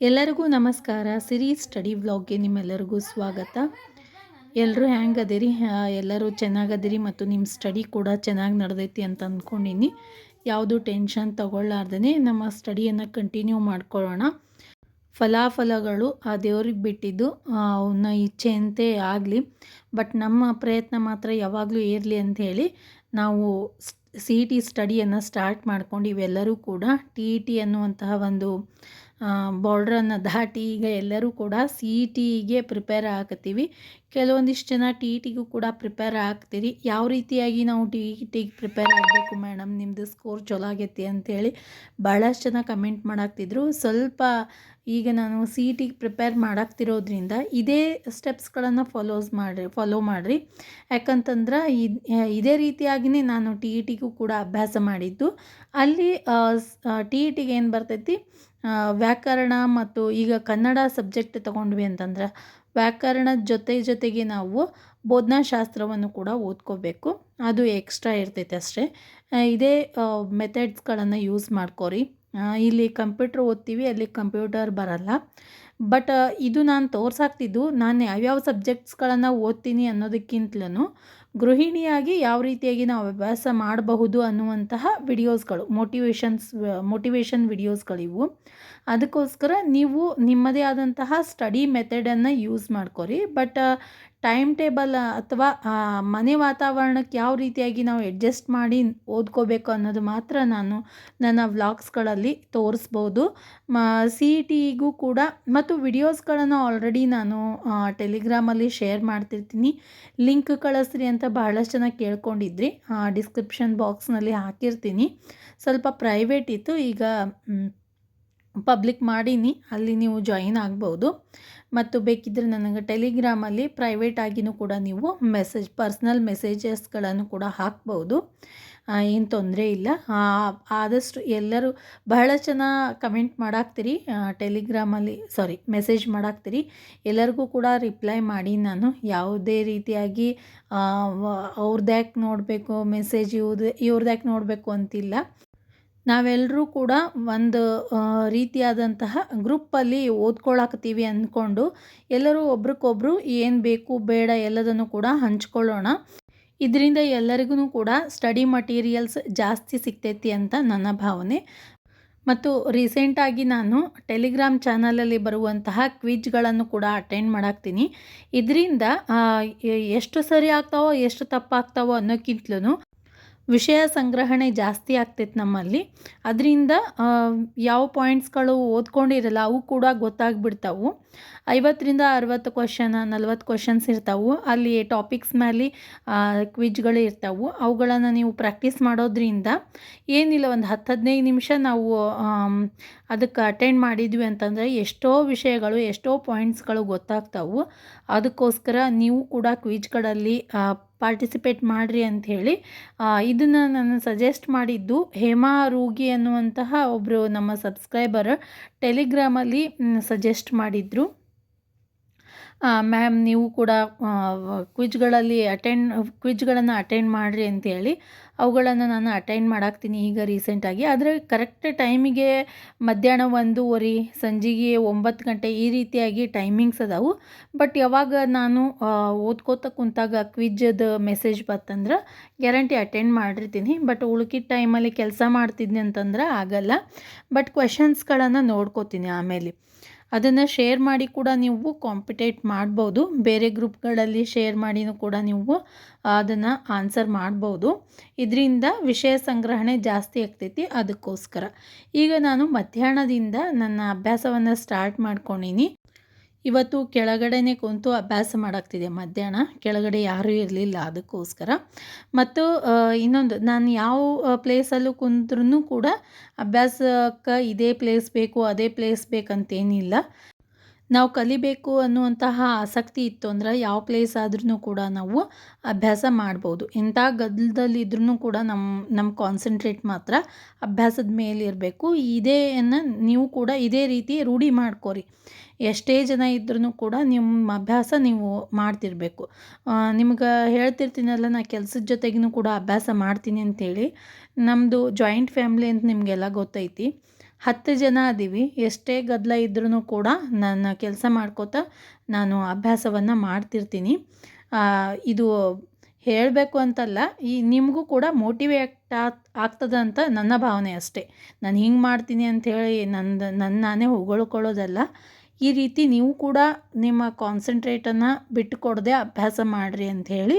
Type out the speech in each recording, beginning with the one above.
ಎಲ್ಲರಿಗೂ ನಮಸ್ಕಾರ. ಸಿರಿ ಸ್ಟಡಿ ವ್ಲಾಗ್ಗೆ ನಿಮ್ಮೆಲ್ಲರಿಗೂ ಸ್ವಾಗತ. ಎಲ್ಲರೂ ಹ್ಯಾಂಗದಿರಿ? ಎಲ್ಲರೂ ಚೆನ್ನಾಗದಿರಿ ಮತ್ತು ನಿಮ್ಮ ಸ್ಟಡಿ ಕೂಡ ಚೆನ್ನಾಗಿ ನಡೆದೈತಿ ಅಂತ ಅಂದ್ಕೊಂಡಿನಿ ಯಾವುದು ಟೆನ್ಷನ್ ತಗೊಳ್ಳಾರ್ದೇ ನಮ್ಮ ಸ್ಟಡಿಯನ್ನು ಕಂಟಿನ್ಯೂ ಮಾಡ್ಕೊಳ್ಳೋಣ. ಫಲಾಫಲಗಳು ಆ ದೇವ್ರಿಗೆ ಬಿಟ್ಟಿದ್ದು ಅವನ ಇಚ್ಛೆಯಂತೆ ಆಗಲಿ. ಬಟ್ ನಮ್ಮ ಪ್ರಯತ್ನ ಮಾತ್ರ ಯಾವಾಗಲೂ ಇರಲಿ ಅಂತ ಹೇಳಿ ನಾವು ಸಿ ಇ ಟಿ ಸ್ಟಡಿಯನ್ನು ಸ್ಟಾರ್ಟ್ ಮಾಡ್ಕೊಂಡು ಇವೆಲ್ಲರೂ ಕೂಡ ಟಿ ಇ ಟಿ ಅನ್ನುವಂತಹ ಒಂದು ಬಾರ್ಡ್ರನ್ನು ದಾಟಿ ಈಗ ಎಲ್ಲರೂ ಕೂಡ ಸಿ ಇ ಟಿಗೆ ಪ್ರಿಪೇರ್ ಆಗತ್ತೀವಿ. ಕೆಲವೊಂದಿಷ್ಟು ಜನ ಟಿ ಇ ಟಿಗೂ ಕೂಡ ಪ್ರಿಪೇರ್ ಆಗ್ತೀರಿ. ಯಾವ ರೀತಿಯಾಗಿ ನಾವು ಟಿ ಇ ಟಿಗೆ ಪ್ರಿಪೇರ್ ಆಗಬೇಕು ಮೇಡಮ್ ನಿಮ್ಮದು ಸ್ಕೋರ್ ಚಲೋ ಆಗೈತಿ ಅಂಥೇಳಿ ಭಾಳಷ್ಟು ಜನ ಕಮೆಂಟ್ ಮಾಡಾಕ್ತಿದ್ರು. ಸ್ವಲ್ಪ ಈಗ ನಾನು ಸಿ ಇ ಟಿಗೆ ಪ್ರಿಪೇರ್ ಮಾಡಾಕ್ತಿರೋದ್ರಿಂದ ಇದೇ ಸ್ಟೆಪ್ಸ್ಗಳನ್ನು ಫಾಲೋಸ್ ಮಾಡಿರಿ ಫಾಲೋ ಮಾಡಿರಿ. ಯಾಕಂತಂದ್ರೆ ಇದೇ ರೀತಿಯಾಗಿಯೇ ನಾನು ಟಿ ಇ ಟಿಗೂ ಕೂಡ ಅಭ್ಯಾಸ ಮಾಡಿದ್ದು. ಅಲ್ಲಿ ಟಿ ಇ ಟಿಗೆ ಏನು ಬರ್ತೈತಿ? ವ್ಯಾಕರಣ ಮತ್ತು ಈಗ ಕನ್ನಡ ಸಬ್ಜೆಕ್ಟ್ ತಗೊಂಡ್ವಿ ಅಂತಂದ್ರೆ ವ್ಯಾಕರಣದ ಜೊತೆ ಜೊತೆಗೆ ನಾವು ಬೋಧನಾಶಾಸ್ತ್ರವನ್ನು ಕೂಡ ಓದ್ಕೋಬೇಕು. ಅದು ಎಕ್ಸ್ಟ್ರಾ ಇರ್ತೈತೆ ಅಷ್ಟೇ. ಇದೇ ಮೆಥಡ್ಸ್ಗಳನ್ನು ಯೂಸ್ ಮಾಡ್ಕೋರಿ. ಇಲ್ಲಿ ಕಂಪ್ಯೂಟ್ರ್ ಓದ್ತೀವಿ, ಅಲ್ಲಿ ಕಂಪ್ಯೂಟರ್ ಬರಲ್ಲ. ಬಟ್ ಇದು ನಾನು ತೋರ್ಸಾಕ್ತಿದ್ದು, ನಾನು ಯಾವ್ಯಾವ ಸಬ್ಜೆಕ್ಟ್ಸ್ಗಳನ್ನು ಓದ್ತೀನಿ ಅನ್ನೋದಕ್ಕಿಂತಲೂ ಗೃಹಿಣಿಯಾಗಿ ಯಾವ ರೀತಿಯಾಗಿ ನಾವು ಅಭ್ಯಾಸ ಮಾಡಬಹುದು ಅನ್ನುವಂತಹ ವಿಡಿಯೋಸ್ಗಳು ಮೋಟಿವೇಶನ್ಸ್ ಮೋಟಿವೇಶನ್ ವಿಡಿಯೋಸ್ಗಳಿವು ಅದಕ್ಕೋಸ್ಕರ ನೀವು ನಿಮ್ಮದೇ ಆದಂತಹ ಸ್ಟಡಿ ಮೆಥಡನ್ನು ಯೂಸ್ ಮಾಡ್ಕೊರಿ. ಬಟ್ ಟೈಮ್ ಟೇಬಲ್ ಅಥವಾ ಮನೆ ವಾತಾವರಣಕ್ಕೆ ಯಾವ ರೀತಿಯಾಗಿ ನಾವು ಅಡ್ಜಸ್ಟ್ ಮಾಡಿ ಓದ್ಕೋಬೇಕು ಅನ್ನೋದು ಮಾತ್ರ ನಾನು ನನ್ನ ವ್ಲಾಗ್ಸ್ಗಳಲ್ಲಿ ತೋರಿಸ್ಬೋದು. ಮ, ಸಿ ಇ ಟಿಗೂ ಕೂಡ ಮತ್ತು ವಿಡಿಯೋಸ್ಗಳನ್ನು ಆಲ್ರೆಡಿ ನಾನು ಟೆಲಿಗ್ರಾಮಲ್ಲಿ ಶೇರ್ ಮಾಡ್ತಿರ್ತೀನಿ. ಲಿಂಕ್ ಕಳಿಸ್ರಿ ಅಂತ ಬಹಳಷ್ಟು ಜನ ಕೇಳ್ಕೊಂಡಿದ್ರಿ. ಡಿಸ್ಕ್ರಿಪ್ಷನ್ ಬಾಕ್ಸ್ನಲ್ಲಿ ಹಾಕಿರ್ತೀನಿ. ಸ್ವಲ್ಪ ಪ್ರೈವೇಟ್ ಇತ್ತು. ಈಗ ಪಬ್ಲಿಕ್ ಮಾಡೀನಿ, ಅಲ್ಲಿ ನೀವು ಜಾಯಿನ್ ಆಗ್ಬೋದು. ಮತ್ತು ಬೇಕಿದ್ದರೆ ನನಗೆ ಟೆಲಿಗ್ರಾಮಲ್ಲಿ ಪ್ರೈವೇಟ್ ಆಗಿನೂ ಕೂಡ ನೀವು ಮೆಸೇಜ್ ಪರ್ಸ್ನಲ್ ಮೆಸೇಜಸ್ಗಳನ್ನು ಕೂಡ ಹಾಕ್ಬೋದು. ಏನು ತೊಂದರೆ ಇಲ್ಲ. ಆದಷ್ಟು ಎಲ್ಲರೂ ಬಹಳ ಜನ ಕಮೆಂಟ್ ಮಾಡಾಕ್ತೀರಿ. ಟೆಲಿಗ್ರಾಮಲ್ಲಿ ಸಾರಿ ಮೆಸೇಜ್ ಮಾಡಾಕ್ತೀರಿ. ಎಲ್ಲರಿಗೂ ಕೂಡ ರಿಪ್ಲೈ ಮಾಡಿ ನಾನು ಯಾವುದೇ ರೀತಿಯಾಗಿ ಅವ್ರದ್ಯಾಕೆ ನೋಡಬೇಕು ಮೆಸೇಜ್ ಇವ್ರದ್ದು ಯಾಕೆ ನೋಡಬೇಕು ಅಂತಿಲ್ಲ. ನಾವೆಲ್ಲರೂ ಕೂಡ ಒಂದು ರೀತಿಯಾದಂತಹ ಗ್ರೂಪ್ಪಲ್ಲಿ ಓದ್ಕೊಳಕತ್ತೀವಿ ಅಂದ್ಕೊಂಡು ಎಲ್ಲರೂ ಒಬ್ರಿಗೊಬ್ರು ಏನು ಬೇಕು ಬೇಡ ಎಲ್ಲದನ್ನು ಕೂಡ ಹಂಚ್ಕೊಳ್ಳೋಣ. ಇದರಿಂದ ಎಲ್ಲರಿಗೂ ಕೂಡ ಸ್ಟಡಿ ಮಟೀರಿಯಲ್ಸ್ ಜಾಸ್ತಿ ಸಿಗ್ತೈತಿ ಅಂತ ನನ್ನ ಭಾವನೆ. ಮತ್ತು ರೀಸೆಂಟಾಗಿ ನಾನು ಟೆಲಿಗ್ರಾಮ್ ಚಾನಲಲ್ಲಿ ಬರುವಂತಹ ಕ್ವಿಜ್ಗಳನ್ನು ಕೂಡ ಅಟೆಂಡ್ ಮಾಡಾಕ್ತೀನಿ. ಇದರಿಂದ ಎಷ್ಟು ಸರಿ ಆಗ್ತಾವೋ, ಎಷ್ಟು ತಪ್ಪಾಗ್ತಾವೋ ಅನ್ನೋಕ್ಕಿಂತಲೂ ವಿಷಯ ಸಂಗ್ರಹಣೆ ಜಾಸ್ತಿ ಆಗ್ತೈತೆ ನಮ್ಮಲ್ಲಿ. ಅದರಿಂದ ಯಾವ ಪಾಯಿಂಟ್ಸ್ಗಳು ಓದ್ಕೊಂಡಿರಲ್ಲ, ಅವು ಕೂಡ ಗೊತ್ತಾಗ್ಬಿಡ್ತಾವೆ. ಐವತ್ತರಿಂದ ಅರವತ್ತು ಕ್ವಶನ್, ನಲ್ವತ್ತು ಕ್ವಶನ್ಸ್ ಇರ್ತಾವೆ. ಅಲ್ಲಿ ಟಾಪಿಕ್ಸ್ ಮೇಲೆ ಕ್ವಿಜ್ಗಳು ಇರ್ತಾವೆ. ಅವುಗಳನ್ನು ನೀವು ಪ್ರಾಕ್ಟೀಸ್ ಮಾಡೋದ್ರಿಂದ ಏನಿಲ್ಲ, ಒಂದು ಹತ್ತು ಹದಿನೈದು ನಿಮಿಷ ನಾವು ಅದಕ್ಕೆ ಅಟೆಂಡ್ ಮಾಡಿದ್ವಿ ಅಂತಂದರೆ ಎಷ್ಟೋ ವಿಷಯಗಳು, ಎಷ್ಟೋ ಪಾಯಿಂಟ್ಸ್ಗಳು ಗೊತ್ತಾಗ್ತಾವೆ. ಅದಕ್ಕೋಸ್ಕರ ನೀವು ಕೂಡ ಕ್ವಿಜ್ಗಳಲ್ಲಿ ಪಾರ್ಟಿಸಿಪೇಟ್ ಮಾಡಿರಿ ಅಂಥೇಳಿ ಇದನ್ನು ನಾನು ಸಜೆಸ್ಟ್ ಮಾಡಿದ್ದು ಹೇಮಾ ರೂಗಿ ಅನ್ನುವಂತಹ ಒಬ್ಬರು ನಮ್ಮ ಸಬ್ಸ್ಕ್ರೈಬರ್ ಟೆಲಿಗ್ರಾಮಲ್ಲಿ ಸಜೆಸ್ಟ್ ಮಾಡಿದರು. ಮ್ಯಾಮ್ ನೀವು ಕೂಡ ಕ್ವಿಜ್ಗಳಲ್ಲಿ ಅಟೆಂಡ್ ಕ್ವಿಜ್ಗಳನ್ನು ಅಟೆಂಡ್ ಮಾಡಿರಿ ಅಂತೇಳಿ ಅವುಗಳನ್ನು ನಾನು ಅಟೆಂಡ್ ಮಾಡಾಕ್ತೀನಿ ಈಗ ರೀಸೆಂಟಾಗಿ ಆದರೆ ಕರೆಕ್ಟ್ ಟೈಮಿಗೆ ಮಧ್ಯಾಹ್ನ ಒಂದೂವರೆ, ಸಂಜೆಗೆ ಒಂಬತ್ತು ಗಂಟೆ ಈ ರೀತಿಯಾಗಿ ಟೈಮಿಂಗ್ಸ್ ಅದಾವು. ಬಟ್ ಯಾವಾಗ ನಾನು ಓದ್ಕೋತ ಕುಂತಾಗ ಕ್ವಿಜ್ಜದ ಮೆಸೇಜ್ ಬಂತಂದ್ರೆ ಗ್ಯಾರಂಟಿ ಅಟೆಂಡ್ ಮಾಡಿರ್ತೀನಿ. ಬಟ್ ಉಳುಕಿದ ಟೈಮಲ್ಲಿ ಕೆಲಸ ಮಾಡ್ತಿದ್ನಿ ಅಂತಂದ್ರೆ ಆಗಲ್ಲ. ಬಟ್ ಕ್ವೆಶನ್ಸ್ಗಳನ್ನು ನೋಡ್ಕೋತೀನಿ ಆಮೇಲೆ. ಅದನ್ನು ಶೇರ್ ಮಾಡಿ ಕೂಡ ನೀವು ಕಾಂಪಿಟೇಟ್ ಮಾಡ್ಬೋದು. ಬೇರೆ ಗ್ರೂಪ್ಗಳಲ್ಲಿ ಶೇರ್ ಮಾಡಿನೂ ಕೂಡ ನೀವು ಅದನ್ನು ಆನ್ಸರ್ ಮಾಡ್ಬೋದು. ಇದರಿಂದ ವಿಷಯ ಸಂಗ್ರಹಣೆ ಜಾಸ್ತಿ ಆಗ್ತೈತಿ ಅದಕ್ಕೋಸ್ಕರ. ಈಗ ನಾನು ಮಧ್ಯಾಹ್ನದಿಂದ ನನ್ನ ಅಭ್ಯಾಸವನ್ನು ಸ್ಟಾರ್ಟ್ ಮಾಡ್ಕೊಂಡೀನಿ. ಇವತ್ತು ಕೆಳಗಡೆನೇ ಕುಂತು ಅಭ್ಯಾಸ ಮಾಡಾಕ್ತಿದೆ ಮಧ್ಯಾಹ್ನ. ಕೆಳಗಡೆ ಯಾರೂ ಇರಲಿಲ್ಲ ಅದಕ್ಕೋಸ್ಕರ. ಮತ್ತು ಇನ್ನೊಂದು, ನಾನು ಯಾವ ಪ್ಲೇಸಲ್ಲೂ ಕುಂತ್ರೂ ಕೂಡ ಅಭ್ಯಾಸಕ್ಕೆ ಇದೇ ಪ್ಲೇಸ್ ಬೇಕು, ಅದೇ ಪ್ಲೇಸ್ ಬೇಕಂತೇನಿಲ್ಲ. ನಾವು ಕಲಿಬೇಕು ಅನ್ನುವಂತಹ ಆಸಕ್ತಿ ಇತ್ತು ಅಂದ್ರೆ ಯಾವ ಪ್ಲೇಸ್ ಆದ್ರೂ ಕೂಡ ನಾವು ಅಭ್ಯಾಸ ಮಾಡ್ಬೋದು. ಎಂಥ ಗದ್ದಲದಲ್ಲಿದ್ರೂ ಕೂಡ ನಮ್ಮ ನಮ್ಮ ಕಾನ್ಸಂಟ್ರೇಟ್ ಮಾತ್ರ ಅಭ್ಯಾಸದ ಮೇಲೆ ಇರಬೇಕು. ಇದೇನ ನೀವು ಕೂಡ ಇದೇ ರೀತಿ ರೂಢಿ ಮಾಡ್ಕೋರಿ. ಎಷ್ಟೇ ಜನ ಇದ್ರೂ ಕೂಡ ನಿಮ್ಮ ಅಭ್ಯಾಸ ನೀವು ಮಾಡ್ತಿರಬೇಕು. ನಿಮ್ಗೆ ಹೇಳ್ತಿರ್ತೀನಲ್ಲ, ನಾ ಕೆಲಸದ ಜೊತೆಗೂ ಕೂಡ ಅಭ್ಯಾಸ ಮಾಡ್ತೀನಿ ಅಂಥೇಳಿ ನಮ್ಮದು ಜಾಯಿಂಟ್ ಫ್ಯಾಮ್ಲಿ ಅಂತ ನಿಮಗೆಲ್ಲ ಗೊತ್ತೈತಿ. ಹತ್ತು ಜನ ಅದೀವಿ. ಎಷ್ಟೇ ಗದ್ದಲ ಇದ್ರೂ ಕೂಡ ನನ್ನ ಕೆಲಸ ಮಾಡ್ಕೋತ ನಾನು ಅಭ್ಯಾಸವನ್ನು ಮಾಡ್ತಿರ್ತೀನಿ. ಇದು ಹೇಳಬೇಕು ಅಂತಲ್ಲ, ಈ ನಿಮಗೂ ಕೂಡ ಮೋಟಿವೇಟ್ ಆಗ್ತದೆ ಅಂತ ನನ್ನ ಭಾವನೆ ಅಷ್ಟೇ. ನಾನು ಹಿಂಗೆ ಮಾಡ್ತೀನಿ ಅಂಥೇಳಿ ನಂದು ನನ್ನ ನಾನೇ ಹೊಗಳ್ಕೊಳ್ಳೋದಲ್ಲ. ಈ ರೀತಿ ನೀವು ಕೂಡ ನಿಮ್ಮ ಕಾನ್ಸಂಟ್ರೇಟನ್ನು ಬಿಟ್ಟು ಕೊಡದೆ ಅಭ್ಯಾಸ ಮಾಡಿರಿ ಅಂಥೇಳಿ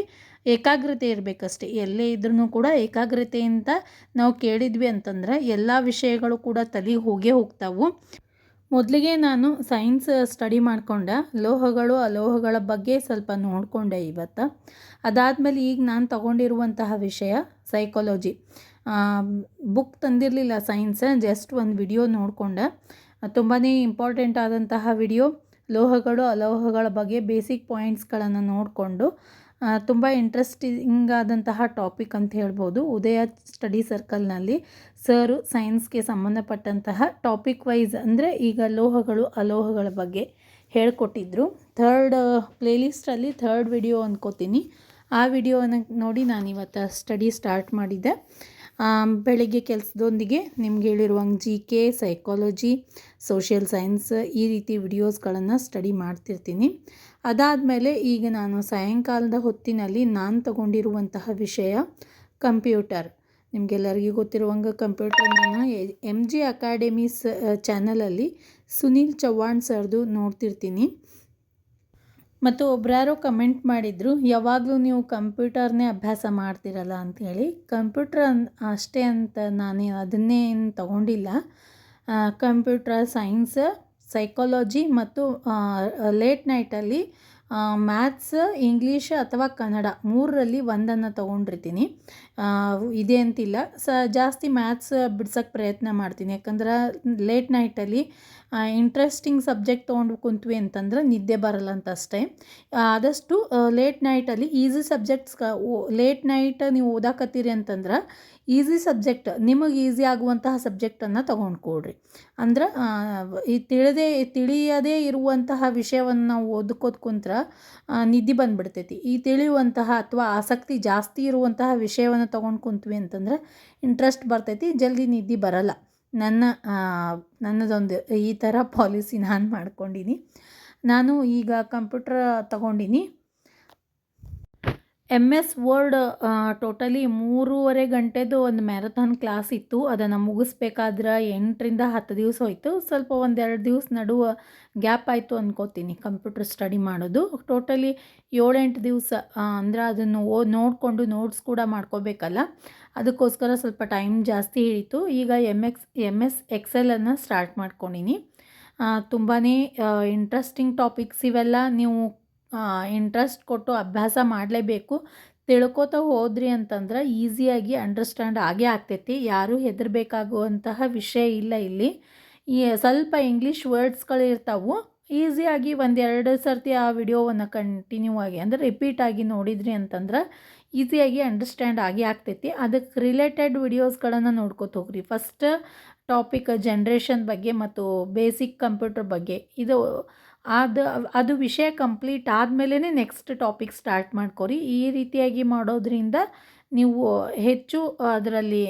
ಏಕಾಗ್ರತೆ ಇರಬೇಕಷ್ಟೆ. ಎಲ್ಲೇ ಇದ್ರೂ ಕೂಡ ಏಕಾಗ್ರತೆಯಿಂದ ನಾವು ಕೇಳಿದ್ವಿ ಅಂತಂದ್ರೆ ಎಲ್ಲ ವಿಷಯಗಳು ಕೂಡ ತಲೆಗೆ ಹೋಗೇ ಹೋಗ್ತಾವು. ಮೊದಲಿಗೆ ನಾನು ಸೈನ್ಸ್ ಸ್ಟಡಿ ಮಾಡ್ಕೊಂಡೆ, ಲೋಹಗಳು, ಅಲೋಹಗಳ ಬಗ್ಗೆ ಸ್ವಲ್ಪ ನೋಡಿಕೊಂಡೆ ಇವತ್ತು. ಅದಾದಮೇಲೆ ಈಗ ನಾನು ತಗೊಂಡಿರುವಂತಹ ವಿಷಯ ಸೈಕಾಲಜಿ ಬುಕ್ ತಂದಿರಲಿಲ್ಲ ಸೈನ್ಸ್ ಜಸ್ಟ್ ಒಂದು ವಿಡಿಯೋ ನೋಡಿಕೊಂಡೆ. ತುಂಬಾ ಇಂಪಾರ್ಟೆಂಟ್ ಆದಂತಹ ವಿಡಿಯೋ ಲೋಹಗಳು, ಅಲೋಹಗಳ ಬಗ್ಗೆ ಬೇಸಿಕ್ ಪಾಯಿಂಟ್ಸ್ಗಳನ್ನು ನೋಡಿಕೊಂಡು ತುಂಬ ಇಂಟ್ರೆಸ್ಟಿಂಗ್ ಆದಂತಹ ಟಾಪಿಕ್ ಅಂತ ಹೇಳ್ಬೋದು. ಉದಯ ಸ್ಟಡಿ ಸರ್ಕಲ್ನಲ್ಲಿ ಸರು ಸೈನ್ಸ್ಗೆ ಸಂಬಂಧಪಟ್ಟಂತಹ ಟಾಪಿಕ್ ವೈಸ್ ಅಂದರೆ ಈಗ ಲೋಹಗಳು, ಅಲೋಹಗಳ ಬಗ್ಗೆ ಹೇಳಿಕೊಟ್ಟಿದ್ರು. ಥರ್ಡ್ ಪ್ಲೇಲಿಸ್ಟಲ್ಲಿ ಥರ್ಡ್ ವಿಡಿಯೋ ಅಂದ್ಕೋತೀನಿ ಆ ವಿಡಿಯೋನ ನೋಡಿ ನಾನು ಇವತ್ತು ಸ್ಟಡಿ ಸ್ಟಾರ್ಟ್ ಮಾಡಿದ್ದೆ ಬೆಳಿಗ್ಗೆ ಕೆಲಸದೊಂದಿಗೆ ನಿಮ್ಗೆ ಹೇಳಿರುವಂಗೆ G K psychology social science ಈ ರೀತಿ ವಿಡಿಯೋಸ್ಗಳನ್ನು ಸ್ಟಡಿ ಮಾಡ್ತಿರ್ತೀನಿ. ಅದಾದಮೇಲೆ ಈಗ ನಾನು ಸಾಯಂಕಾಲದ ಹೊತ್ತಿನಲ್ಲಿ ನಾನು ತಗೊಂಡಿರುವಂತಹ ವಿಷಯ ಕಂಪ್ಯೂಟರ್. ನಿಮಗೆಲ್ಲರಿಗೂ ಗೊತ್ತಿರುವಂಗೆ ಕಂಪ್ಯೂಟರ್ ನಾನು ಎಂ ಜಿ ಅಕಾಡೆಮೀಸ್ ಚಾನಲಲ್ಲಿ ಸುನೀಲ್ ಚವ್ಹಾಣ್ ಸರ್ದು ನೋಡ್ತಿರ್ತೀನಿ. ಮತ್ತು ಒಬ್ರ್ಯಾರೋ ಕಮೆಂಟ್ ಮಾಡಿದರು, ಯಾವಾಗಲೂ ನೀವು ಕಂಪ್ಯೂಟರ್ನೇ ಅಭ್ಯಾಸ ಮಾಡ್ತಿರಲ್ಲ ಅಂಥೇಳಿ ಕಂಪ್ಯೂಟರ್ ಅನ್, ಅಷ್ಟೇ ಅಂತ ನಾನು ಅದನ್ನೇ ಏನು ತಗೊಂಡಿಲ್ಲ ಕಂಪ್ಯೂಟರ್ ಸೈನ್ಸ್ ಸೈಕಾಲಜಿ ಮತ್ತು ಲೇಟ್ ನೈಟಲ್ಲಿ ಮ್ಯಾಥ್ಸ್ ಇಂಗ್ಲೀಷ್ ಅಥವಾ ಕನ್ನಡ ಮೂರರಲ್ಲಿ ಒಂದನ್ನು ತೊಗೊಂಡಿರ್ತೀನಿ. ಇದೆ ಅಂತಿಲ್ಲ. ಸ, ಜಾಸ್ತಿ ಮ್ಯಾಥ್ಸ್ ಬಿಡ್ಸೋಕ್ಕೆ ಪ್ರಯತ್ನ ಮಾಡ್ತೀನಿ. ಯಾಕಂದ್ರೆ ಲೇಟ್ ನೈಟಲ್ಲಿ ಇಂಟ್ರೆಸ್ಟಿಂಗ್ ಸಬ್ಜೆಕ್ಟ್ ತೊಗೊಂಡು ಕುಂತ್ವಿ ಅಂತಂದ್ರೆ ನಿದ್ದೆ ಬರಲ್ಲ ಅಂತ ಅಷ್ಟೇ. ಆದಷ್ಟು ಲೇಟ್ ನೈಟಲ್ಲಿ ಈಸಿ ಸಬ್ಜೆಕ್ಟ್ಸ್ ಲೇಟ್ ನೈಟ್ ನೀವು ಓದಾಕತ್ತೀರಿ ಅಂತಂದ್ರೆ ಈಸಿ ಸಬ್ಜೆಕ್ಟ್ ನಿಮಗೆ ಈಸಿ ಆಗುವಂತಹ ಸಬ್ಜೆಕ್ಟನ್ನು ತೊಗೊಂಡು ಕೊಡ್ರಿ. ಅಂದ್ರೆ ಈ ತಿಳಿದೇ, ತಿಳಿಯದೇ ಇರುವಂತಹ ವಿಷಯವನ್ನು ನಾವು ಓದ್ಕೋದು ಕುಂತ್ರ ನಿದ್ದೆ ಬಂದ್ಬಿಡ್ತೈತಿ. ಈ ತಿಳಿಯುವಂತಹ ಅಥವಾ ಆಸಕ್ತಿ ಜಾಸ್ತಿ ಇರುವಂತಹ ವಿಷಯವನ್ನು ತೊಗೊಂಡು ಕುಂತ್ವಿ ಅಂತಂದ್ರೆ ಇಂಟ್ರೆಸ್ಟ್ ಬರ್ತೈತಿ, ಜಲ್ದಿ ನಿದ್ದೆ ಬರಲ್ಲ. ನನ್ನ ನನ್ನದೊಂದು ಈ ಥರ ಪಾಲಿಸಿ ನಾನು ಮಾಡ್ಕೊಂಡೀನಿ. ನಾನು ಈಗ ಕಂಪ್ಯೂಟ್ರ್ ತಗೊಂಡಿನಿ. ಎಂ ಎಸ್ ವರ್ಡ್ ಟೋಟಲಿ ಮೂರುವರೆ ಗಂಟೆದು ಒಂದು ಮ್ಯಾರಥಾನ್ ಕ್ಲಾಸ್ ಇತ್ತು. ಅದನ್ನು ಮುಗಿಸ್ಬೇಕಾದ್ರೆ ಎಂಟರಿಂದ ಹತ್ತು ದಿವಸ ಹೋಯಿತು. ಸ್ವಲ್ಪ ಒಂದೆರಡು ದಿವಸ ನಡುವ ಗ್ಯಾಪ್ ಆಯಿತು ಅಂದ್ಕೋತೀನಿ ಕಂಪ್ಯೂಟರ್ ಸ್ಟಡಿ ಮಾಡೋದು. ಟೋಟಲಿ ಏಳೆಂಟು ದಿವಸ ಅಂದರೆ ಅದನ್ನು ಓ, ನೋಡಿಕೊಂಡು ನೋಟ್ಸ್ ಕೂಡ ಮಾಡ್ಕೋಬೇಕಲ್ಲ. ಅದಕ್ಕೋಸ್ಕರ ಸ್ವಲ್ಪ ಟೈಮ್ ಜಾಸ್ತಿ ಹಿಡಿತು. ಈಗ ಎಂ ಎಕ್ಸ್ ಎಂ ಎಸ್ ಎಕ್ಸೆಲನ್ನು ಸ್ಟಾರ್ಟ್ ಮಾಡ್ಕೊಂಡಿನಿ. ತುಂಬಾ ಇಂಟ್ರೆಸ್ಟಿಂಗ್ ಟಾಪಿಕ್ಸ್ ಇವೆಲ್ಲ ನೀವು ಇಂಟ್ರೆಸ್ಟ್ ಕೊಟ್ಟು ಅಭ್ಯಾಸ ಮಾಡಲೇಬೇಕು. ತಿಳ್ಕೊತಾ ಹೋದ್ರಿ ಅಂತಂದ್ರೆ ಈಸಿಯಾಗಿ ಅಂಡರ್ಸ್ಟ್ಯಾಂಡ್ ಆಗೇ ಆಗ್ತೈತಿ. ಯಾರೂ ಹೆದರಬೇಕಾಗುವಂತಹ ವಿಷಯ ಇಲ್ಲ ಇಲ್ಲಿ. ಈ ಸ್ವಲ್ಪ ಇಂಗ್ಲೀಷ್ ವರ್ಡ್ಸ್ಗಳು ಇರ್ತಾವು. ಈಸಿಯಾಗಿ ಒಂದೆರಡು ಸರ್ತಿ ಆ ವಿಡಿಯೋವನ್ನು ಕಂಟಿನ್ಯೂ ಆಗಿ ಅಂದರೆ ರಿಪೀಟ್ ಆಗಿ ನೋಡಿದ್ರಿ ಅಂತಂದ್ರೆ ಈಸಿಯಾಗಿ ಅಂಡರ್ಸ್ಟ್ಯಾಂಡ್ ಆಗಿ ಆಗ್ತೈತಿ. ಅದಕ್ಕೆ ರಿಲೇಟೆಡ್ ವಿಡಿಯೋಸ್ಗಳನ್ನು ನೋಡ್ಕೊತ ಹೋಗ್ರಿ. ಫಸ್ಟ್ ಟಾಪಿಕ್ ಜನ್ರೇಷನ್ ಬಗ್ಗೆ ಮತ್ತು ಬೇಸಿಕ್ ಕಂಪ್ಯೂಟರ್ ಬಗ್ಗೆ. ಇದು ಅದು ಅದು ವಿಷಯ ಕಂಪ್ಲೀಟ್ ಆದಮೇಲೇ ನೆಕ್ಸ್ಟ್ ಟಾಪಿಕ್ ಸ್ಟಾರ್ಟ್ ಮಾಡ್ಕೊರಿ. ಈ ರೀತಿಯಾಗಿ ಮಾಡೋದ್ರಿಂದ ನೀವು ಹೆಚ್ಚು ಅದರಲ್ಲಿ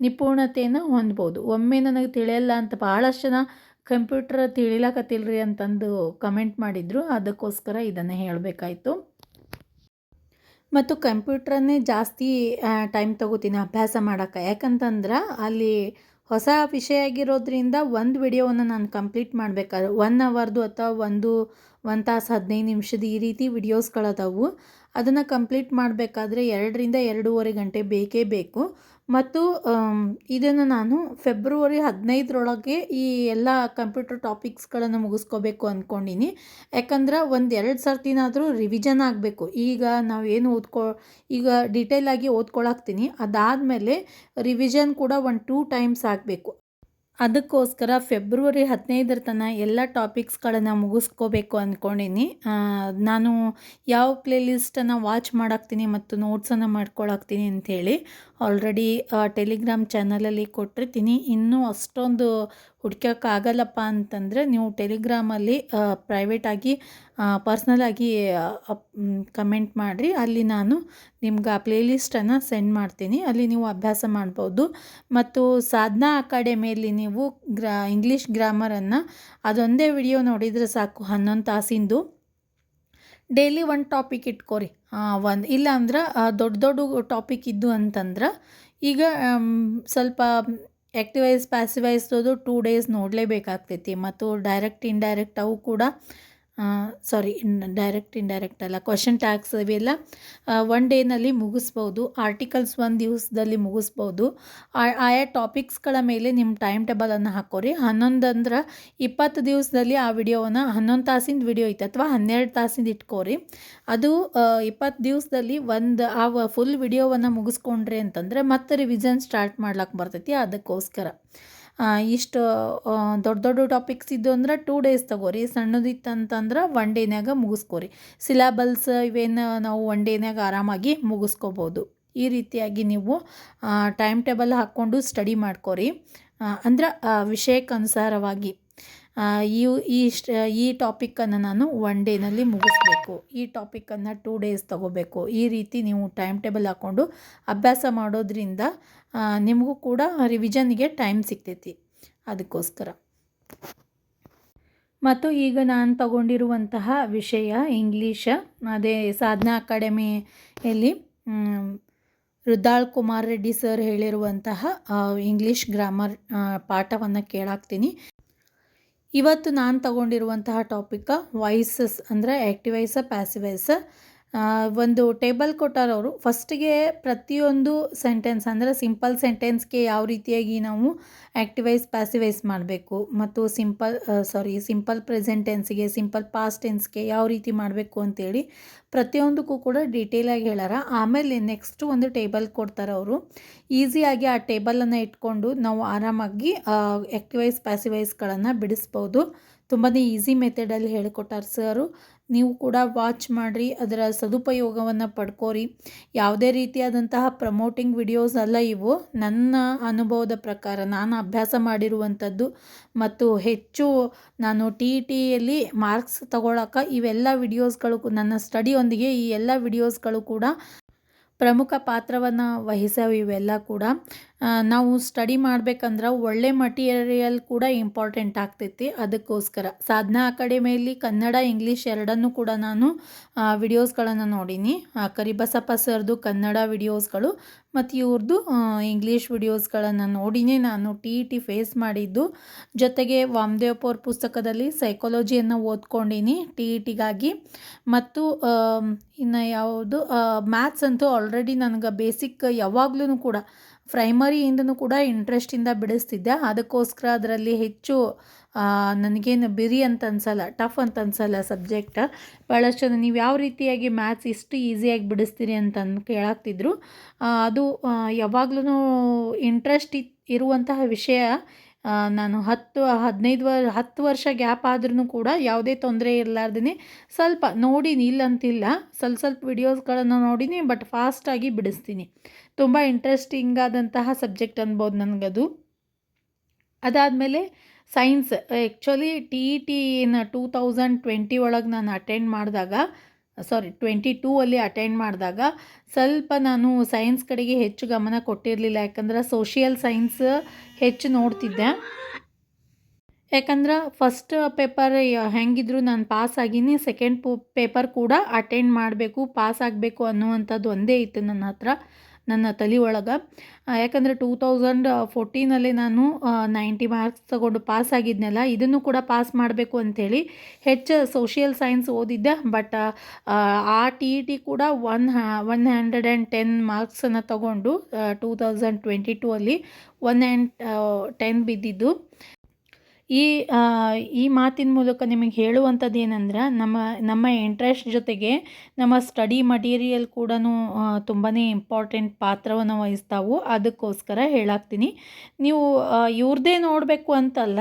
ನಿಪುಣತೆಯನ್ನು ಹೊಂದ್ಬೋದು. ಒಮ್ಮೆ ನನಗೆ ತಿಳಿಯಲ್ಲ ಅಂತ ಭಾಳಷ್ಟು ಜನ ಕಂಪ್ಯೂಟರ್ ತಿಳಿಲಕತ್ತಿಲ್ರಿ ಅಂತಂದು ಕಮೆಂಟ್ ಮಾಡಿದರು. ಅದಕ್ಕೋಸ್ಕರ ಇದನ್ನು ಹೇಳಬೇಕಾಯ್ತು. ಮತ್ತು ಕಂಪ್ಯೂಟ್ರನ್ನೇ ಜಾಸ್ತಿ ಟೈಮ್ ತಗೋತೀನಿ ಅಭ್ಯಾಸ ಮಾಡೋಕ್ಕೆ. ಯಾಕಂತಂದ್ರೆ ಅಲ್ಲಿ ಹೊಸ ವಿಷಯ ಆಗಿರೋದ್ರಿಂದ ಒಂದು ವಿಡಿಯೋವನ್ನು ನಾನು ಕಂಪ್ಲೀಟ್ ಮಾಡಬೇಕಾದ್ರೆ ಒನ್ ಅವರ್ದು ಅಥವಾ ಒಂದು ಒಂದು ತಾಸು ಹದಿನೈದು ನಿಮಿಷದ ಈ ರೀತಿ ವಿಡಿಯೋಸ್ಗಳದಾವು. ಅದನ್ನು ಕಂಪ್ಲೀಟ್ ಮಾಡಬೇಕಾದ್ರೆ ಎರಡರಿಂದ ಎರಡೂವರೆ ಗಂಟೆ ಬೇಕೇ ಬೇಕು. ಮತ್ತು ಇದನ್ನು ನಾನು ಫೆಬ್ರವರಿ ಹದಿನೈದರೊಳಗೆ ಈ ಎಲ್ಲ ಕಂಪ್ಯೂಟರ್ ಟಾಪಿಕ್ಸ್ಗಳನ್ನು ಮುಗಿಸ್ಕೋಬೇಕು ಅಂದ್ಕೊಂಡಿನಿ ಯಾಕಂದ್ರೆ ಒಂದು ಎರಡು ಸರ್ತಿನಾದರೂ ರಿವಿಷನ್ ಆಗಬೇಕು. ಈಗ ನಾವು ಏನು ಓದ್ಕೊ, ಈಗ ಡೀಟೇಲಾಗಿ ಓದ್ಕೊಳಕ್ತೀನಿ ಅದಾದಮೇಲೆ ರಿವಿಷನ್ ಕೂಡ ಒಂದು ಟೂ ಟೈಮ್ಸ್ ಆಗಬೇಕು. ಅದಕ್ಕೋಸ್ಕರ ಫೆಬ್ರವರಿ ಹದಿನೈದರ ತನಕ ಎಲ್ಲ ಟಾಪಿಕ್ಸ್ಗಳನ್ನು ಮುಗಿಸ್ಕೋಬೇಕು ಅಂದ್ಕೊಂಡೀನಿ ನಾನು ಯಾವ ಪ್ಲೇಲಿಸ್ಟನ್ನು ವಾಚ್ ಮಾಡಾಕ್ತೀನಿ ಮತ್ತು ನೋಟ್ಸನ್ನು ಮಾಡ್ಕೊಳಾಕ್ತೀನಿ ಅಂಥೇಳಿ ಆಲ್ರೆಡಿ ಟೆಲಿಗ್ರಾಮ್ ಚಾನಲಲ್ಲಿ ಕೊಟ್ಟಿರ್ತೀನಿ. ಇನ್ನೂ ಅಷ್ಟೊಂದು ಹುಡ್ಕೋಕ್ಕಾಗಲ್ಲಪ್ಪ ಅಂತಂದರೆ ನೀವು ಟೆಲಿಗ್ರಾಮಲ್ಲಿ ಪ್ರೈವೇಟಾಗಿ ಪರ್ಸ್ನಲಾಗಿ ಕಮೆಂಟ್ ಮಾಡಿರಿ. ಅಲ್ಲಿ ನಾನು ನಿಮ್ಗೆ ಆ ಪ್ಲೇಲಿಸ್ಟನ್ನು ಸೆಂಡ್ ಮಾಡ್ತೀನಿ. ಅಲ್ಲಿ ನೀವು ಅಭ್ಯಾಸ ಮಾಡ್ಬೋದು. ಮತ್ತು ಸಾಧನಾ ಅಕಾಡೆಮಿಯಲ್ಲಿ ನೀವು ಗ್ರಾ ಇಂಗ್ಲೀಷ್ ಗ್ರಾಮರನ್ನು ಅದೊಂದೇ ವಿಡಿಯೋ ನೋಡಿದರೆ ಸಾಕು. ಹನ್ನೊಂದು ತಾಸಿಂದು. ಡೈಲಿ ಒಂದು ಟಾಪಿಕ್ ಇಟ್ಕೋರಿ. ಒಂದು ಇಲ್ಲ ಅಂದ್ರೆ ದೊಡ್ಡ ದೊಡ್ಡ ಟಾಪಿಕ್ ಇದ್ದು ಅಂತಂದ್ರೆ, ಈಗ ಸ್ವಲ್ಪ ಆ್ಯಕ್ಟಿವೈಸ್ ಪ್ಯಾಸಿವೈಸ್ದು ಟೂ ಡೇಸ್ ನೋಡಲೇಬೇಕಾಗ್ತೈತಿ. ಮತ್ತು ಡೈರೆಕ್ಟ್ ಇಂಡೈರೆಕ್ಟ್ ಅವು ಕೂಡ ಸಾರಿ ಡೈರೆಕ್ಟ್ ಇಂಡೈರೆಕ್ಟ್ ಅಲ್ಲ ಕ್ವಶನ್ ಟ್ಯಾಕ್ಸ್ ಇವೆಲ್ಲ ಒನ್ ಡೇನಲ್ಲಿ ಮುಗಿಸ್ಬೋದು ಆರ್ಟಿಕಲ್ಸ್ ಒಂದು ದಿವಸದಲ್ಲಿ ಮುಗಿಸ್ಬೋದು. ಆಯಾ ಟಾಪಿಕ್ಸ್ಗಳ ಮೇಲೆ ನಿಮ್ಮ ಟೈಮ್ ಟೇಬಲನ್ನು ಹಾಕೋರಿ. ಹನ್ನೊಂದು ಅಂದ್ರೆ ಇಪ್ಪತ್ತು ದಿವಸದಲ್ಲಿ ಆ ವಿಡಿಯೋವನ್ನು ಹನ್ನೊಂದು ತಾಸಿಂದ ವಿಡಿಯೋ ಐತೆ ಅಥವಾ ಹನ್ನೆರಡು ತಾಸಿಂದ ಇಟ್ಕೋರಿ. ಅದು ಇಪ್ಪತ್ತು ದಿವಸದಲ್ಲಿ ಒಂದು, ಆ ಫುಲ್ ವಿಡಿಯೋವನ್ನು ಮುಗಿಸ್ಕೊಂಡ್ರಿ ಅಂತಂದರೆ ಮತ್ತೆ ರಿವಿಷನ್ ಸ್ಟಾರ್ಟ್ ಮಾಡ್ಲಿಕ್ಕೆ ಬರ್ತೈತಿ, ಅದಕ್ಕೋಸ್ಕರ. ಇಷ್ಟು ದೊಡ್ಡ ದೊಡ್ಡ ಟಾಪಿಕ್ಸ್ ಇದ್ದು ಅಂದ್ರೆ ಟೂ ಡೇಸ್ ತಗೋರಿ. ಸಣ್ಣದಿತ್ತು ಅಂತಂದ್ರೆ ಒನ್ ಡೇನ್ಯಾಗ ಮುಗಿಸ್ಕೋರಿ. ಸಿಲಾಬಲ್ಸ್ ಇವೇನು ನಾವು ಒನ್ ಡೇನ್ಯಾಗ ಆರಾಮಾಗಿ ಮುಗಿಸ್ಕೋಬೋದು. ಈ ರೀತಿಯಾಗಿ ನೀವು ಟೈಮ್ ಟೇಬಲ್ ಹಾಕ್ಕೊಂಡು ಸ್ಟಡಿ ಮಾಡ್ಕೋರಿ. ಅಂದ್ರೆ ವಿಷಯಕ್ಕನುಸಾರವಾಗಿ ಈ ಈ ಈ ಟಾಪಿಕ್ಕನ್ನು ನಾನು ಒನ್ ಡೇನಲ್ಲಿ ಮುಗಿಸ್ಬೇಕು. ಈ ಟಾಪಿಕ್ಕನ್ನು ಟೂ ಡೇಸ್ ತಗೋಬೇಕು. ಈ ರೀತಿ ನೀವು ಟೈಮ್ ಟೇಬಲ್ ಹಾಕ್ಕೊಂಡು ಅಭ್ಯಾಸ ಮಾಡೋದ್ರಿಂದ ನಿಮಗೂ ಕೂಡ ರಿವಿಷನ್ಗೆ ಟೈಮ್ ಸಿಗ್ತೈತಿ. ಅದಕ್ಕೋಸ್ಕರ. ಮತ್ತು ಈಗ ನಾನು ತಗೊಂಡಿರುವಂತಹ ವಿಷಯ ಇಂಗ್ಲೀಷ ಅದೇ ಸಾಧನಾ ಅಕಾಡೆಮಿಯಲ್ಲಿ ರುದ್ದಾಳ್ ಕುಮಾರ್ ರೆಡ್ಡಿ ಸರ್ ಹೇಳಿರುವಂತಹ ಇಂಗ್ಲೀಷ್ ಗ್ರಾಮರ್ ಪಾಠವನ್ನು ಕೇಳಾಕ್ತೀನಿ. ಇವತ್ತು ನಾನು ತಗೊಂಡಿರುವಂತಹ ಟಾಪಿಕ್ ವಾಯ್ಸಸ್ ಅಂದರೆ ಆ್ಯಕ್ಟಿವೈಸ ಪ್ಯಾಸಿವೈಸ ಒಂದು ಟೇಬಲ್ ಕೊಟ್ಟಾರವರು ಫಸ್ಟಿಗೆ ಪ್ರತಿಯೊಂದು ಸೆಂಟೆನ್ಸ್, ಅಂದರೆ ಸಿಂಪಲ್ ಸೆಂಟೆನ್ಸ್ಗೆ ಯಾವ ರೀತಿಯಾಗಿ ನಾವು ಆ್ಯಕ್ಟಿವೈಸ್ ಪ್ಯಾಸಿವೈಸ್ ಮಾಡಬೇಕು, ಮತ್ತು ಸಿಂಪಲ್ ಸಾರಿ, ಸಿಂಪಲ್ ಪ್ರೆಸೆಂಟ್ ಟೆನ್ಸ್ಗೆ, ಸಿಂಪಲ್ ಪಾಸ್ಟ್ ಟೆನ್ಸ್ಗೆ ಯಾವ ರೀತಿ ಮಾಡಬೇಕು ಅಂತೇಳಿ ಪ್ರತಿಯೊಂದಕ್ಕೂ ಕೂಡ ಡೀಟೇಲಾಗಿ ಹೇಳಾರ ಆಮೇಲೆ ನೆಕ್ಸ್ಟ್ ಒಂದು ಟೇಬಲ್ ಕೊಡ್ತಾರೆ ಅವರು. ಈಸಿಯಾಗಿ ಆ ಟೇಬಲನ್ನು ಇಟ್ಕೊಂಡು ನಾವು ಆರಾಮಾಗಿ ಆ್ಯಕ್ಟಿವೈಸ್ ಪ್ಯಾಸಿವೈಸ್ಗಳನ್ನು ಬಿಡಿಸ್ಬೋದು. ತುಂಬಾ ಈಸಿ ಮೆಥಡಲ್ಲಿ ಹೇಳಿಕೊಟ್ಟಾರ ಸರು ನೀವು ಕೂಡ ವಾಚ್ ಮಾಡಿರಿ, ಅದರ ಸದುಪಯೋಗವನ್ನು ಪಡ್ಕೋರಿ. ಯಾವುದೇ ರೀತಿಯಾದಂತಹ ಪ್ರಮೋಟಿಂಗ್ ವಿಡಿಯೋಸ್ ಅಲ್ಲ ಇವು. ನನ್ನ ಅನುಭವದ ಪ್ರಕಾರ ನಾನು ಅಭ್ಯಾಸ ಮಾಡಿರುವಂಥದ್ದು ಮತ್ತು ಹೆಚ್ಚು ನಾನು ಟಿ ಟಿಯಲ್ಲಿ ಮಾರ್ಕ್ಸ್ ತಗೊಳಕ್ಕೆ ಇವೆಲ್ಲ ವಿಡಿಯೋಸ್ಗಳು ನನ್ನ ಸ್ಟಡಿಯೊಂದಿಗೆ ಈ ಎಲ್ಲ ವಿಡಿಯೋಸ್ಗಳು ಕೂಡ ಪ್ರಮುಖ ಪಾತ್ರವನ್ನು ವಹಿಸವು ಇವೆಲ್ಲ ಕೂಡ. ನಾವು ಸ್ಟಡಿ ಮಾಡ್ಬೇಕಂದ್ರೆ ಒಳ್ಳೆ ಮಟೀರಿಯಲ್ ಕೂಡ ಇಂಪಾರ್ಟೆಂಟ್ ಆಗ್ತೈತಿ. ಅದಕ್ಕೋಸ್ಕರ ಸಾಧನಾ ಅಕಾಡೆಮಿಯಲ್ಲಿ ಕನ್ನಡ, ಇಂಗ್ಲೀಷ್ ಎರಡನ್ನೂ ಕೂಡ ನಾನು ವಿಡಿಯೋಸ್ಗಳನ್ನು ನೋಡೀನಿ. ಕರಿಬಸಪ್ಪ ಸರ್ದು ಕನ್ನಡ ವಿಡಿಯೋಸ್ಗಳು ಮತ್ತು ಇವ್ರದ್ದು ಇಂಗ್ಲೀಷ್ ವಿಡಿಯೋಸ್ಗಳನ್ನು ನೋಡಿನೇ ನಾನು ಟಿ ಇ ಟಿ ಫೇಸ್ ಮಾಡಿದ್ದು. ಜೊತೆಗೆ ವಾಮದೇವಪ್ಪ ಪುಸ್ತಕದಲ್ಲಿ ಸೈಕಾಲಜಿಯನ್ನು ಓದ್ಕೊಂಡಿನಿ ಟಿ ಇ ಟಿಗಾಗಿ. ಮತ್ತು ಇನ್ನು ಯಾವುದು ಮ್ಯಾಥ್ಸ್ ಅಂತೂ ಆಲ್ರೆಡಿ ನನಗೆ ಬೇಸಿಕ್ ಯಾವಾಗಲೂ ಕೂಡ ಪ್ರೈಮರಿಯಿಂದನೂ ಕೂಡ ಇಂಟ್ರೆಸ್ಟಿಂದ ಬಿಡಿಸ್ತಿದ್ದೆ. ಅದಕ್ಕೋಸ್ಕರ ಅದರಲ್ಲಿ ಹೆಚ್ಚು ನನಗೇನು ಬಿರಿ ಅಂತ ಅನ್ಸಲ್ಲ ಟಫ್ ಅಂತ ಅನ್ಸಲ್ಲ ಸಬ್ಜೆಕ್ಟ್ ಭಾಳಷ್ಟು ಜನ ನೀವು ಯಾವ ರೀತಿಯಾಗಿ ಮ್ಯಾಥ್ಸ್ ಇಷ್ಟು ಈಸಿಯಾಗಿ ಬಿಡಿಸ್ತೀರಿ ಅಂತ ಕೇಳಾಕ್ತಿದ್ರು. ಅದು ಯಾವಾಗ್ಲೂ ಇಂಟ್ರೆಸ್ಟ್ ಇರುವಂತಹ ವಿಷಯ ನಾನು ಹತ್ತು, ಹದಿನೈದು ವರ್, ಹತ್ತು ವರ್ಷ ಗ್ಯಾಪ್ ಆದ್ರೂ ಕೂಡ ಯಾವುದೇ ತೊಂದರೆ ಇರಲಾರ್ದೇ ಸ್ವಲ್ಪ ನೋಡೀನಿ ಇಲ್ಲ ಅಂತಿಲ್ಲ ಸ್ವಲ್ಪ ಸ್ವಲ್ಪ ವಿಡಿಯೋಸ್ಗಳನ್ನು ನೋಡೀನಿ, ಬಟ್ ಫಾಸ್ಟಾಗಿ ಬಿಡಿಸ್ತೀನಿ. ತುಂಬ ಇಂಟ್ರೆಸ್ಟಿಂಗ್ ಆದಂತಹ ಸಬ್ಜೆಕ್ಟ್ ಅನ್ಬೋದು ನನಗದು. ಅದಾದಮೇಲೆ ಸೈನ್ಸ್ ಆ್ಯಕ್ಚುಲಿ ಟಿ ಇ ಟಿನ ಟೂ ತೌಸಂಡ್ ಟ್ವೆಂಟಿ ಒಳಗೆ ನಾನು ಅಟೆಂಡ್ ಮಾಡಿದಾಗ ಸಾರಿ ಟ್ವೆಂಟಿ ಟೂ ಅಲ್ಲಿ ಅಟೆಂಡ್ ಮಾಡಿದಾಗ ಸ್ವಲ್ಪ ನಾನು ಸೈನ್ಸ್ ಕಡೆಗೆ ಹೆಚ್ಚು ಗಮನ ಕೊಟ್ಟಿರಲಿಲ್ಲ. ಯಾಕಂದ್ರೆ ಸೋಷಿಯಲ್ ಸೈನ್ಸ್ ಹೆಚ್ಚು ನೋಡ್ತಿದ್ದೆ. ಯಾಕಂದ್ರೆ ಫಸ್ಟ್ ಪೇಪರ್ ಹೆಂಗಿದ್ರು ನಾನು ಪಾಸ್ ಆಗೀನಿ ಸೆಕೆಂಡ್ ಪೇಪರ್ ಕೂಡ ಅಟೆಂಡ್ ಮಾಡಬೇಕು ಪಾಸ್ ಆಗಬೇಕು ಅನ್ನುವಂಥದ್ದು ಒಂದೇ ಇತ್ತು ನನ್ನ ಹತ್ರ. ನನ್ನ ತಲೆ ಒಳಗೆ. ಯಾಕಂದರೆ ಟೂ ತೌಸಂಡ್ ಫೋರ್ಟೀನಲ್ಲಿ ನಾನು ನೈಂಟಿ ಮಾರ್ಕ್ಸ್ ತಗೊಂಡು ಪಾಸ್ ಆಗಿದ್ನಲ್ಲ, ಇದನ್ನು ಕೂಡ ಪಾಸ್ ಮಾಡಬೇಕು ಅಂಥೇಳಿ ಹೆಚ್ಚು ಸೋಷಿಯಲ್ ಸೈನ್ಸ್ ಓದಿದ್ದೆ ಬಟ್ ಆ ಟಿ ಇ ಟಿ ಕೂಡ one one hundred and ten ಮಾರ್ಕ್ಸನ್ನು ತಗೊಂಡು ಟೂ ತೌಸಂಡ್ ಟ್ವೆಂಟಿ ಟೂ ಅಲ್ಲಿ ಒನ್ ಆ್ಯಂಡ್ ಟೆನ್ ಬಿದ್ದಿದ್ದು. ಈ ಈ ಮಾತಿನ ಮೂಲಕ ನಿಮಗೆ ಹೇಳುವಂಥದ್ದು ಏನಂದ್ರೆ ನಮ್ಮ ನಮ್ಮ ಇಂಟ್ರೆಸ್ಟ್ ಜೊತೆಗೆ ನಮ್ಮ ಸ್ಟಡಿ ಮಟೀರಿಯಲ್ ಕೂಡ ತುಂಬಾ ಇಂಪಾರ್ಟೆಂಟ್ ಪಾತ್ರವನ್ನು ವಹಿಸ್ತಾವು. ಅದಕ್ಕೋಸ್ಕರ ಹೇಳಾಕ್ತೀನಿ ನೀವು ಇವ್ರದ್ದೇ ನೋಡಬೇಕು ಅಂತಲ್ಲ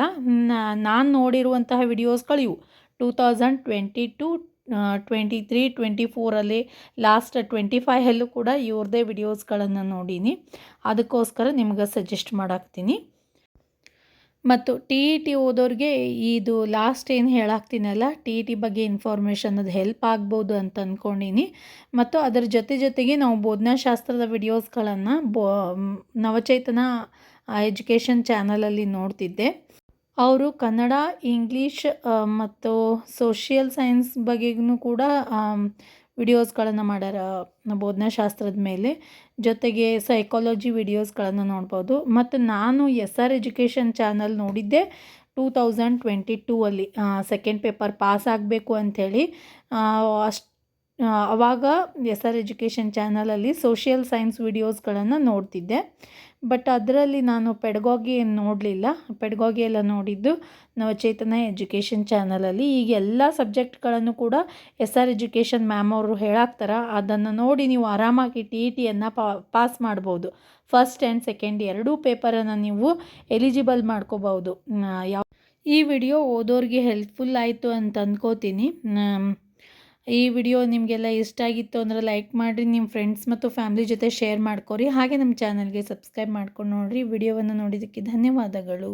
ನಾನು ನೋಡಿರುವಂತಹ ವಿಡಿಯೋಸ್ಗಳು ಇವು two thousand twenty two twenty three twenty ಫೋರಲ್ಲಿ last twenty ಫೈವಲ್ಲೂ ಕೂಡ ಇವ್ರದ್ದೇ ವಿಡಿಯೋಸ್ಗಳನ್ನು ನೋಡೀನಿ. ಅದಕ್ಕೋಸ್ಕರ ನಿಮ್ಗೆ ಸಜೆಸ್ಟ್ ಮಾಡಾಕ್ತೀನಿ. ಮತ್ತು ಟಿ ಇ ಟಿ ಓದೋರಿಗೆ ಇದು ಲಾಸ್ಟ್ ಏನು ಹೇಳಾಕ್ತೀನಲ್ಲ ಟಿ ಇ ಟಿ ಬಗ್ಗೆ ಇನ್ಫಾರ್ಮೇಷನ್ ಅದು ಹೆಲ್ಪ್ ಆಗ್ಬೋದು ಅಂತ ಅಂದ್ಕೊಂಡಿನಿ ಮತ್ತು ಅದರ ಜೊತೆ ಜೊತೆಗೆ ನಾವು ಬೋಧನಾಶಾಸ್ತ್ರದ ವಿಡಿಯೋಸ್ಗಳನ್ನು ಬೋ ನವಚೇತನ ಎಜುಕೇಷನ್ ಚಾನಲಲ್ಲಿ ನೋಡ್ತಿದ್ದೆ. ಅವರು ಕನ್ನಡ ಇಂಗ್ಲೀಷ್ ಮತ್ತು ಸೋಷಿಯಲ್ ಸೈನ್ಸ್ ಬಗೆಗೂ ಕೂಡ ವಿಡಿಯೋಸ್ಗಳನ್ನು ಮಾಡ್ಯಾರ ಬೋಧನಾಶಾಸ್ತ್ರದ ಮೇಲೆ. ಜೊತೆಗೆ ಸೈಕಾಲಜಿ ವಿಡಿಯೋಸ್ಗಳನ್ನು ನೋಡ್ಬೋದು. ಮತ್ತು ನಾನು ಎಸ್ ಆರ್ ಎಜುಕೇಷನ್ ಚಾನಲ್ ನೋಡಿದ್ದೆ ಟೂ ತೌಸಂಡ್ ಟ್ವೆಂಟಿ ಟೂ ಅಲ್ಲಿ ಸೆಕೆಂಡ್ ಪೇಪರ್ ಪಾಸ್ ಆಗಬೇಕು ಅಂಥೇಳಿ. ಅಷ್ಟು ಅವಾಗ ಎಸ್ ಆರ್ ಎಜುಕೇಷನ್ ಚಾನಲಲ್ಲಿ ಸೋಷಿಯಲ್ ಸೈನ್ಸ್ ವಿಡಿಯೋಸ್ಗಳನ್ನು ನೋಡ್ತಿದ್ದೆ. ಬಟ್ ಅದರಲ್ಲಿ ನಾನು ಏನು ನೋಡಲಿಲ್ಲ. ಪೆಡ್ಗೋಗಿಯೆಲ್ಲ ಎಲ್ಲ ನೋಡಿದ್ದು ನವಚೇತನ ಎಜುಕೇಷನ್ ಚಾನಲಲ್ಲಿ. ಈಗ ಎಲ್ಲ ಸಬ್ಜೆಕ್ಟ್ಗಳನ್ನು ಕೂಡ ಎಸ್ ಆರ್ ಎಜುಕೇಷನ್ ಮ್ಯಾಮ್ ಅವರು ಹೇಳಾಕ್ತಾರೆ. ಅದನ್ನು ನೋಡಿ ನೀವು ಆರಾಮಾಗಿ ಟಿ ಇ ಟಿಯನ್ನು ಪಾಸ್ ಮಾಡ್ಬೋದು. ಫಸ್ಟ್ ಆ್ಯಂಡ್ ಸೆಕೆಂಡ್ ಎರಡೂ ಪೇಪರನ್ನು ನೀವು ಎಲಿಜಿಬಲ್ ಮಾಡ್ಕೋಬೋದು. ಯಾವ ಈ ವಿಡಿಯೋ ಓದೋರಿಗೆ ಹೆಲ್ಪ್ಫುಲ್ ಆಯಿತು ಅಂತ ಅಂದ್ಕೋತೀನಿ ಈ ವಿಡಿಯೋ ನಿಮಗೆಲ್ಲ ಇಷ್ಟ ಆಗಿತ್ತು ಅಂದರೆ ಲೈಕ್ ಮಾಡಿರಿ ನಿಮ್ಮ ಫ್ರೆಂಡ್ಸ್ ಮತ್ತು ಫ್ಯಾಮಿಲಿ ಜೊತೆ ಶೇರ್ ಮಾಡ್ಕೊರಿ. ಹಾಗೆ ನಮ್ಮ ಚಾನಲ್ಗೆ ಸಬ್ಸ್ಕ್ರೈಬ್ ಮಾಡ್ಕೊಂಡು ನೋಡಿರಿ. ವಿಡಿಯೋವನ್ನು ನೋಡಿದ್ದಕ್ಕೆ ಧನ್ಯವಾದಗಳು.